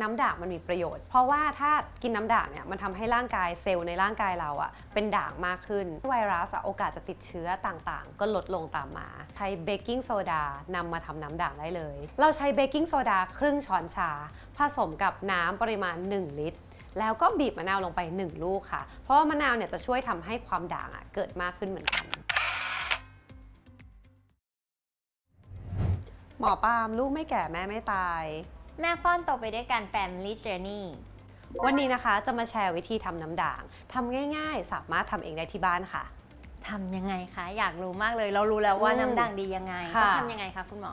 น้ำด่างมันมีประโยชน์ เพราะว่าถ้ากินน้ำด่างเนี่ยมันทำให้ร่างกายเซลล์ในร่างกายเราอะเป็นด่างมากขึ้น ไวรัสโอกาสจะติดเชื้อต่างๆ ก็ลดลงตามมา ใช้เบกกิ้งโซดานำมาทำน้ำด่างได้เลย เราใช้เบกกิ้งโซดาครึ่งช้อนชา ผสมกับน้ำปริมาณ 1 ลิตรแล้วก็บีบมะนาวลงไป 1 ลูกค่ะ เพราะว่ามะนาวเนี่ยจะช่วยทำให้ความด่างอะเกิดมากขึ้นเหมือนกัน หมอปามลูกไม่แก่แม่ไม่ตาย แม่ฟ้อนโตไปด้วยกัน Family Journey วันนี้นะคะจะมาแชร์วิธีทำน้ำด่างทำง่ายๆ สามารถทำเองได้ที่บ้านค่ะ ทำยังไงคะ อยากรู้มากเลย เรารู้แล้วว่าอืมน้ำด่างดียังไงค่ะ ต้องทำยังไงคะคุณหมอ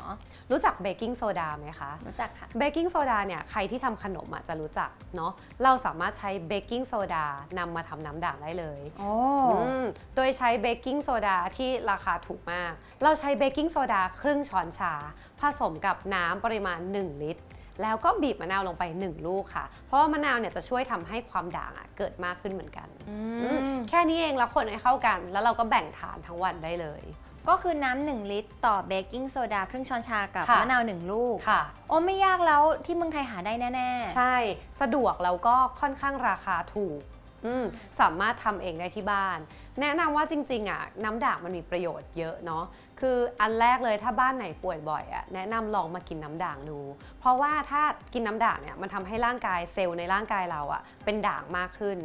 รู้จักเบกกิ้งโซดาไหมคะ รู้จักค่ะ เบกกิ้งโซดาเนี่ยใครที่ทำขนมอะจะรู้จักเนาะเราสามารถใช้เบกกิ้งโซดานำมาทำน้ำด่างได้เลยโอ้อืมโดยใช้เบกกิ้งโซดาที่ราคาถูกมาก เราใช้เบกกิ้งโซดาครึ่งช้อนชา ผสมกับน้ำปริมาณ 1 ลิตร แล้วก็บีบมะนาวลงไป 1 ลูกค่ะ เพราะว่ามะนาวเนี่ยจะช่วยทำให้ความด่างอะเกิดมากขึ้นเหมือนกันอือืมมแค่นี้เองแล้วคนให้เข้ากัน แล้วเราก็แบ่งทานทั้งวันได้เลย ก็คือน้ำหนึ่งลิตร ต่อเบกกิ้งโซดาครึ่งช้อนชากับค่ะมะนาวหนึ่งลูกค่ะ โอ้ไม่ยากแล้วที่เมืองไทยหาได้แน่ ๆ ใช่ สะดวกแล้วก็ค่อนข้างราคาถูก อืมสามารถทำเองได้ที่บ้าน แนะนำว่าจริงๆอะน้ำด่างมันมีประโยชน์เยอะเนาะคืออันแรกเลยถ้าบ้านไหนป่วยบ่อยอะแนะนำลองมากินน้ำด่างดู เพราะว่าถ้ากินน้ำด่างเนี่ยมันทำให้ร่างกายเซลล์ในร่างกายเราอะเป็นด่างมากขึ้น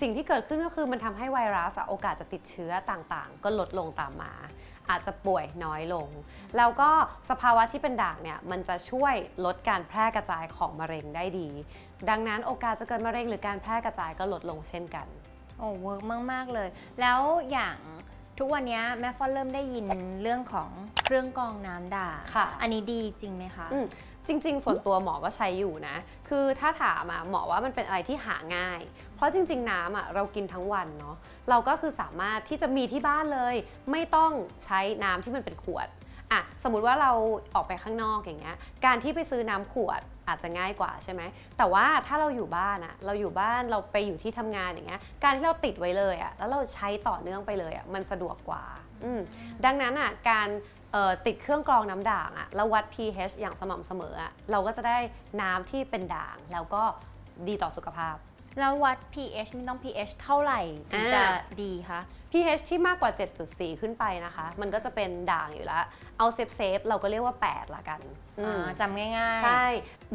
สิ่งที่เกิดขึ้นก็คือมันทำให้ไวรัสอะโอกาสจะติดเชื้อต่างๆ ก็ลดลงตามมาอาจจะป่วยน้อยลง แล้วก็สภาวะที่เป็นด่างเนี่ยมันจะช่วยลดการแพร่กระจายของมะเร็งได้ดี ดังนั้นโอกาสจะเกิดมะเร็งหรือการแพร่กระจายก็ลดลงเช่นกัน โอ้เวิร์กมาก ๆ เลย แล้วอย่าง ทุกวันนี้แม่ฟอนเริ่มได้ยินเรื่องของเครื่องกรองน้ำด่างค่ะ อันนี้ดีจริงไหมคะ อืมจริง ๆ ส่วนตัวหมอก็ใช้อยู่นะ คือถ้าถามอะหมอว่ามันเป็นอะไรที่หาง่าย เพราะจริง ๆ น้ำอะเรากินทั้งวันเนาะ เราก็คือสามารถที่จะมีที่บ้านเลย ไม่ต้องใช้น้ำที่มันเป็นขวดอะสมมุติว่าเราออกไปข้างนอกอย่างเงี้ย การที่ไปซื้อน้ำขวด อาจจะง่ายกว่าใช่ไหม แต่ว่าถ้าเราอยู่บ้านอะเราอยู่บ้านเราไปอยู่ที่ทำงานอย่างเงี้ย การที่เราติดไว้เลยอะแล้วเราใช้ต่อเนื่องไปเลยอะมันสะดวกกว่าอืมดังนั้นอะการติดเครื่องกรองน้ำด่างอะแล้ววัด pH อย่างสม่ำเสมออะเราก็จะได้น้ำที่เป็นด่างแล้วก็ดีต่อสุขภาพ แล้ววัด pH นี่ต้อง pH เท่าไหร่ถึงจะอ่า ดีคะ pH ที่มากกว่า 7.4 ขึ้นไปนะคะ มันก็จะเป็นด่างอยู่แล้ว เอาเซฟเซฟๆเราก็เรียกว่า 8 ละกันอืม อ่าจำง่ายๆ ใช่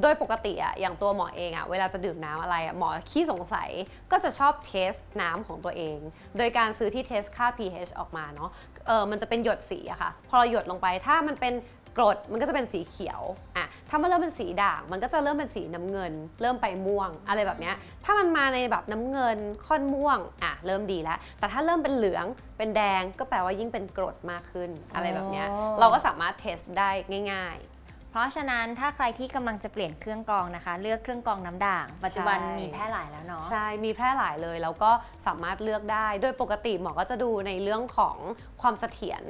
โดยปกติอะอย่างตัวหมอเองอะเวลาจะดื่มน้ำอะไรอะหมอขี้สงสัยก็จะชอบเทสน้ำของตัวเอง โดยการซื้อที่เทสค่า pH ออกมาเนาะ เออมันจะเป็นหยดสีอะค่ะ พอเราหยดลงไปถ้ามันเป็น กรดมันก็จะเป็นสีเขียวอะถ้ามันเริ่มเป็นสีด่าง มันก็จะเริ่มเป็นสีน้ำเงิน เริ่มไปม่วงอะไรแบบเนี้ยถ้ามันมาในแบบน้ำเงินค่อนม่วงอะเริ่มดีแล้ว แต่ถ้าเริ่มเป็นเหลืองเป็นแดงก็แปลว่ายิ่งเป็นกรดมากขึ้นอะไรแบบเนี้ยอ๋อเราก็สามารถเทสได้ง่าย ๆเพราะฉะนั้นถ้าใครที่กำลังจะเปลี่ยนเครื่องกรองนะคะ เลือกเครื่องกรองน้ำด่าง ปัจจุบันใช่มีแพร่หลายแล้วเนาะใช่มีแพร่หลายเลยแล้วก็สามารถเลือกได้ โดยปกติหมอก็จะดูในเรื่องของความเสถียร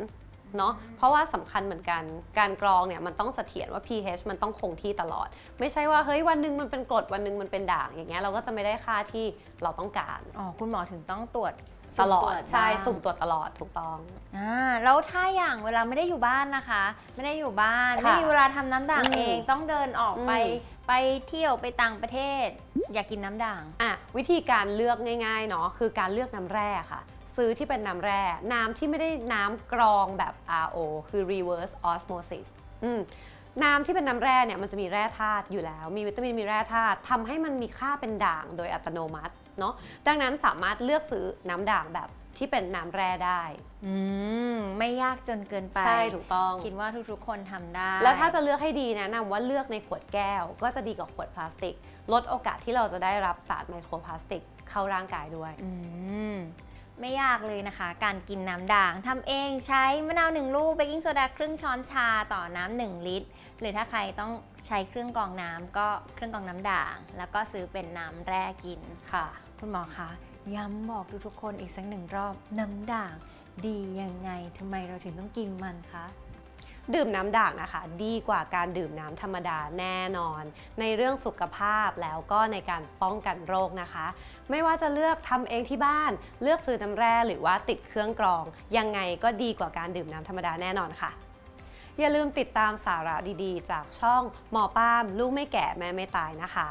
เนาะเพราะว่าสำคัญเหมือนกันการกรองเนี่ยมันต้องเสถียรว่า pH มันต้องคงที่ตลอด ไม่ใช่ว่าเฮ้ยวันหนึงมันเป็นกรดวันหนึงมันเป็นด่างอย่างเงี้ยเราก็จะไม่ได้ค่าที่เราต้องการอ๋อคุณหมอถึงต้องตรวจ ตลอสุ่มดรวจใช่บ้างสุ่มตรวจตลอดถูกต้อง อ่าแล้วถ้าอย่างเวลาไม่ได้อยู่บ้านนะคะ ไม่ได้อยู่บ้านค่ะไม่มีเวลาทำน้ำด่างอืมเองต้องเดินออกไป อืม ไปเที่ยวไปต่างประเทศ อยากกินน้ำด่าง อะวิธีการเลือกง่ายๆเนาะคือการเลือกน้ำแร่ค่ะ ซื้อที่เป็นน้ำแร่ น้ำที่ไม่ได้น้ำกรองแบบ RO คือ reverse osmosis อืมน้ำที่เป็นน้ำแร่เนี่ยมันจะมีแร่ธาตุอยู่แล้ว มีวิตามินมีแร่ธาตุทำให้มันมีค่าเป็นด่างโดยอัตโนมัติ เนาะดังนั้นสามารถเลือกซื้อน้ำด่างแบบที่เป็นน้ำแร่ได้อืมไม่ยากจนเกินไปใช่ถูกต้อง คิดว่าทุกๆ คนทำได้ แล้วถ้าจะเลือกให้ดีแนะนำว่าเลือกในขวดแก้ว ก็จะดีกว่าขวดพลาสติก ลดโอกาสที่เราจะได้รับสารไมโครพลาสติกเข้าร่างกายด้วย อืมไม่ยากเลยนะคะ การกินน้ำด่างทำเองใช้มะนาวหนึ่งลูกเบกกิ้งโซดาครึ่งช้อนชาต่อน้ำหนึ่งลิตร หรือถ้าใครต้องใช้เครื่องกรองน้ำก็เครื่องกรองน้ำด่าง แล้วก็ซื้อเป็นน้ำแร่กินค่ะ คุณหมอคะย้ำบอกทุกๆคนอีกสักหนึ่งรอบ น้ำด่างดียังไงทำไมเราถึงต้องกินมันคะดื่มน้ำด่างนะคะ ดีกว่าการดื่มน้ำธรรมดาแน่นอน ในเรื่องสุขภาพแล้วก็ในการป้องกันโรคนะคะ ไม่ว่าจะเลือกทำเองที่บ้าน เลือกซื้อน้ำแร่หรือว่าติดเครื่องกรอง ยังไงก็ดีกว่าการดื่มน้ำธรรมดาแน่นอนค่ะ อย่าลืมติดตามสาระดีๆ จากช่องหมอป้ามลูกไม่แก่แม่ไม่ตายนะคะ